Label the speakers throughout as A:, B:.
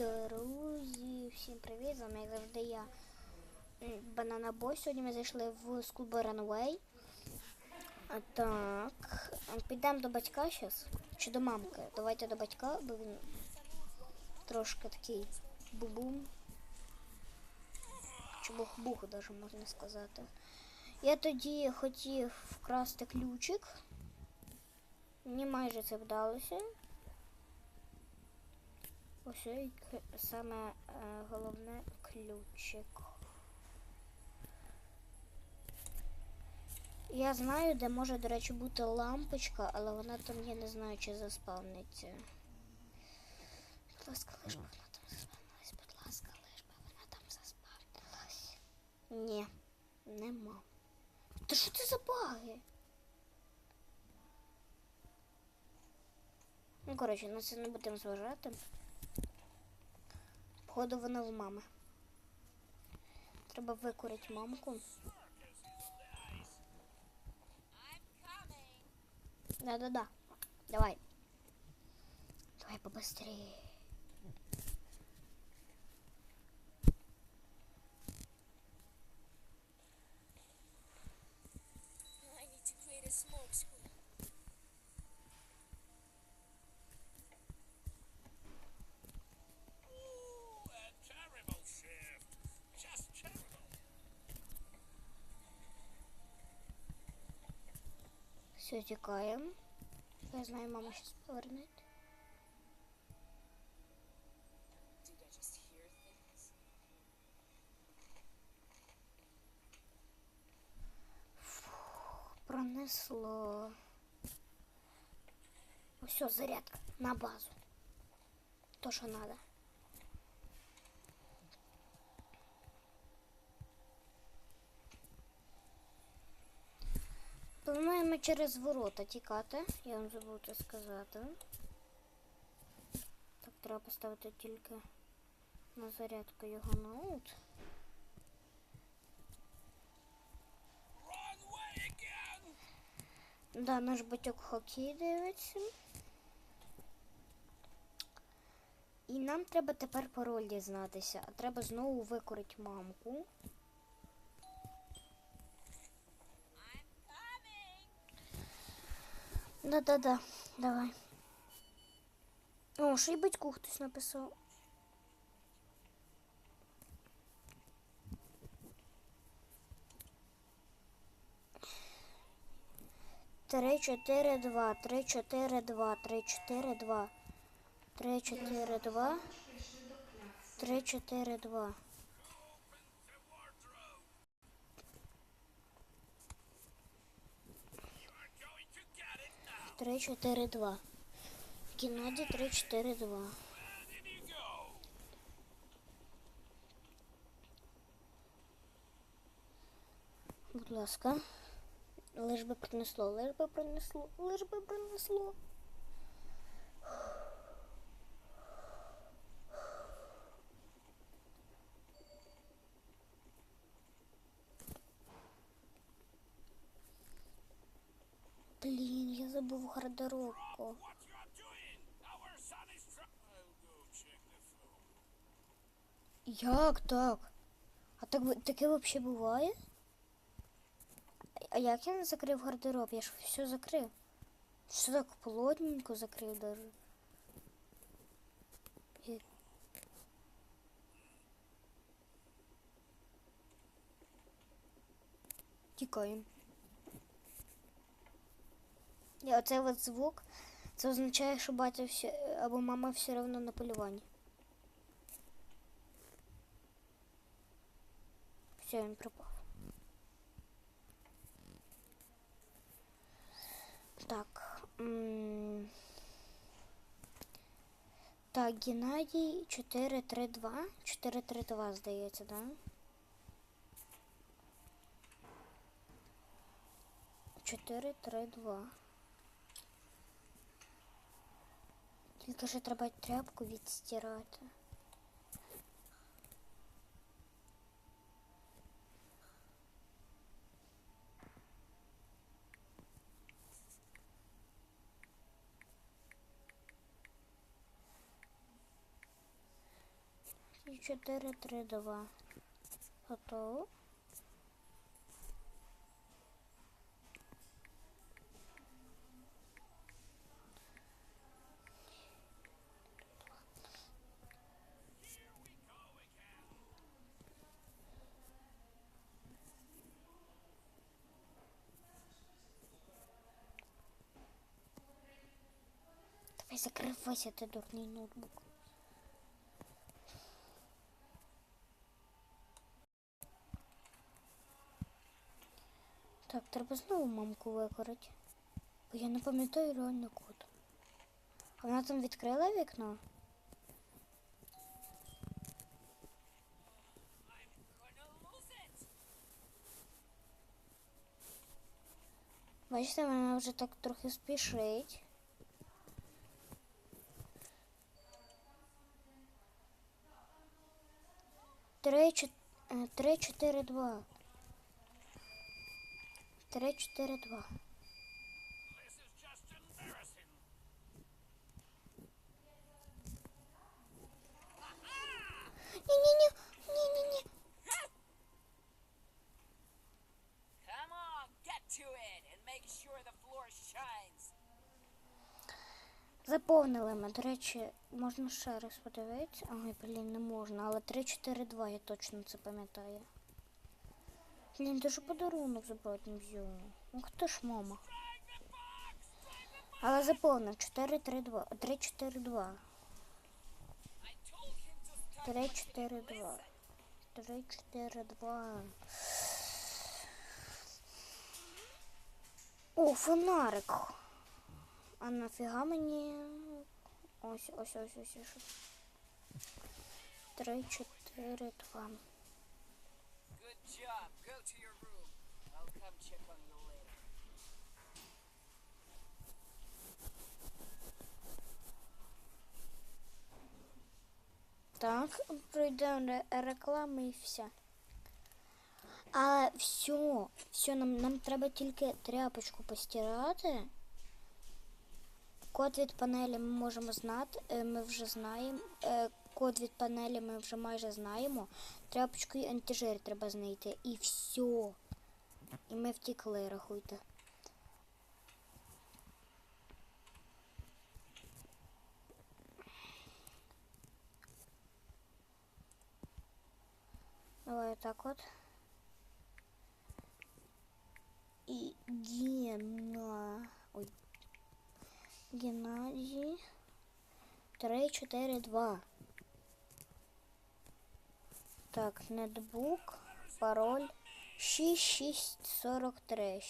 A: Друзі, всім привіт! З вами як завжди я Банана Бой. Сьогодні ми зайшли в School Runway. Так, підемо до батька зараз. Чи до мамки? Давайте до батька, бо він трошки такий бубум. Чи бух-бух, даже можна сказати. Я тоді хотів вкрасти ключик. Мені майже це вдалося. Ось і саме е, головне ключик. Я знаю, де може, до речі, бути лампочка, але вона там, я не знаю, чи заспавниться. Будь ласка, лиш би вона там заспавнилась. Будь ласка, лиш би вона там заспавнилась. Ні, нема. Та що це за баги? Ну, коротше, на це не будемо зважати. Походу вона в мами. Треба викурити мамку. Да-да-да. Давай. Давай побыстрее.
B: Smoke
A: Все, тікаємо. Я знаю, мама зараз поверне. Пронесло. Все, зарядка на базу. То, що надо. Плануємо через ворота тікати. Я вам забув це сказати. Так, треба поставити тільки на зарядку його.
C: Wrong.
A: Да, наш батьок хокей дивиться. І нам треба тепер пароль дізнатися, а треба знову викорити мамку. Да-да-да, давай. О, ще й батьку хтось написав. Три, чотири, два, три, чотири, два, три, чотири, два, три, чотири, два, три, чотири, два. 3-4-2. Геннадій
C: кіноді 3-4-2.
A: Будь ласка. Лиш би принесло, лиш би принесло, лиш би принесло.
C: The phone.
A: Як так? А так таке взагалі буває? А як я не закрив гардероб? Я ж все закрив. Все так плотненько закрив даже. І- Тікаємо. І оцей от звук, це означає, що батя все, або мама все одно на полюванні. Все, він пропав. Так. Так, Геннадій 432. 432, здається, да? 432. Тільки ще треба тряпку відстирати. І 4, 3, 2. Готово. Давай закривайся, ти дурний ноутбук. Так, треба знову мамку викорити. Бо я не пам'ятаю реально код. Вона там відкрила вікно? Бачите, вона вже так трохи спішить.
B: 3, 4, 2. 3, 4, 2.
A: Заповнили ми. До речі, можна ще раз подивитися. Ой, блін, не можна, але 3-4-2 я точно це пам'ятаю. Блін, дуже подарунок забрати не взяв. Ух ти ж, мама. Але заповнив 4-3-2. 3-4-2.
B: I told him to
A: 3-4-2. 3-4-2. О, фонарик. А нафіга мені. Ось, ось, ось, ось, ось. 3, 4, 2.
B: Good job. Go to your room. I'll come check on you later.
A: Так, пройдемо ре- реклами і все. А все, все, нам, нам треба тільки тряпочку постирати. Код від панелі ми можемо знати, е, ми вже знаємо. Е, Код від панелі ми вже майже знаємо. Тряпочку і антижир треба знайти. І все. І ми втікли, рахуйте. Давай так вот. И Гена. Ой. Геннадий. 3, 4, 2. Так, нетбук, пароль 6643.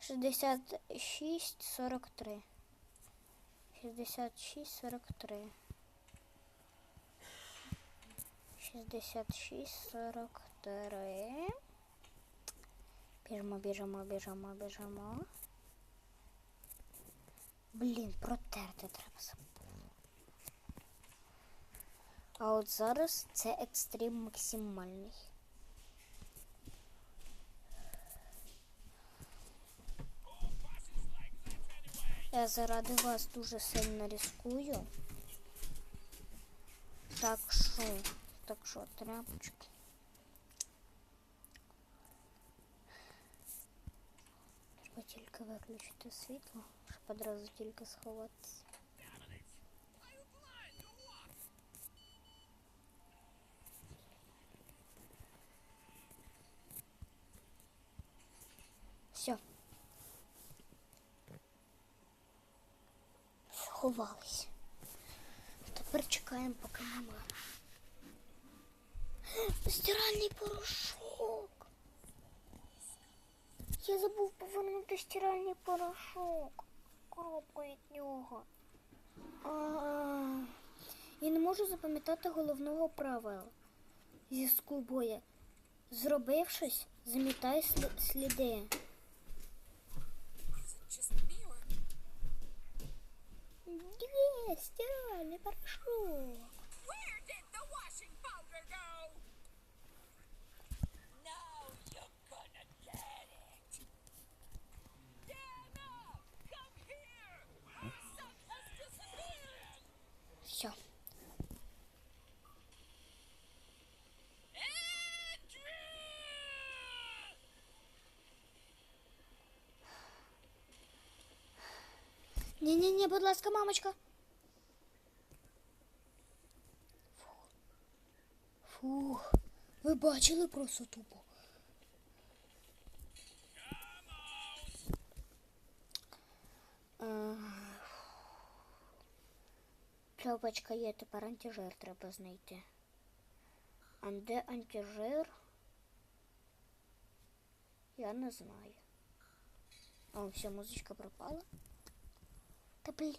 A: 6643. 6643. 6643. Біжимо, біжимо, біжимо, біжимо. Блін, протерти треба. А от зараз це екстрим максимальний. Я заради вас дуже сильно рискую. Так що, так що, тряпочки. Треба тільки виключити світло, одразу тільки сховатися. Все. Сховались. Тепер чекаємо, поки мама. Стиральний порошок. Я забув повернути стиральний порошок. Коробку від нього. А, Я не можу запам'ятати головного правила. зі скубою. Зробившись, замітай слі- сліди.
B: Is it just
A: Ні-ні-ні, будь ласка, мамочка. Фух. Фух. Ви бачили просто тупо. Е, Чопочка є, тепер антижир треба знайти. А де антижир? Я не знаю. О, все, музичка пропала. Та блін.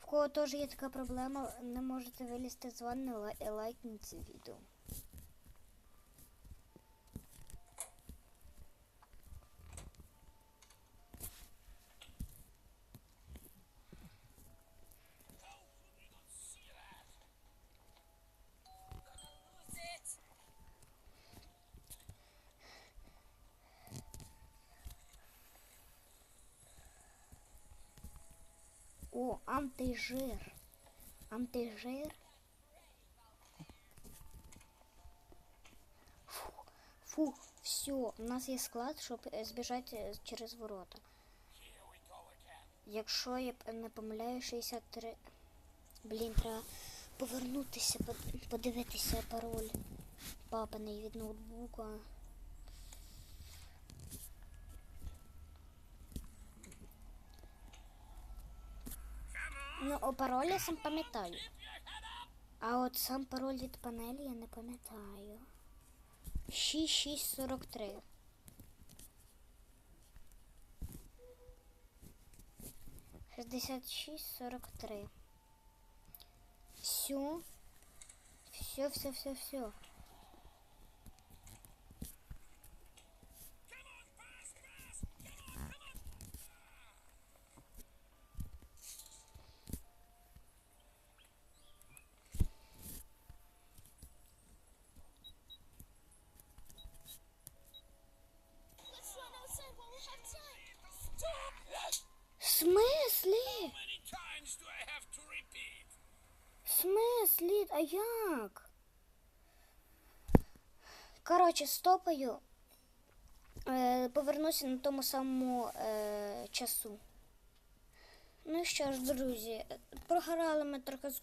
A: В кого теж є така проблема, не можете вилізти з ванни, лай- лайкніть це відео. О, антижир. Антижир. Фу, фу, все, у нас є склад, щоб збіжати е, через ворота. Якщо я не помиляю, 63. Блін, треба повернутися, под- подивитися пароль папиний від ноутбука. Ну, пароль я сам пам'ятаю. А от сам пароль від панелі я не пам'ятаю. 6643. Шестьдесят шесть сорок три. Все. Все, все, все, все. В смислі? А як? Коротше, стопаю. Е, повернуся на тому самому е, часу. Ну що ж, друзі, програли ми трохи з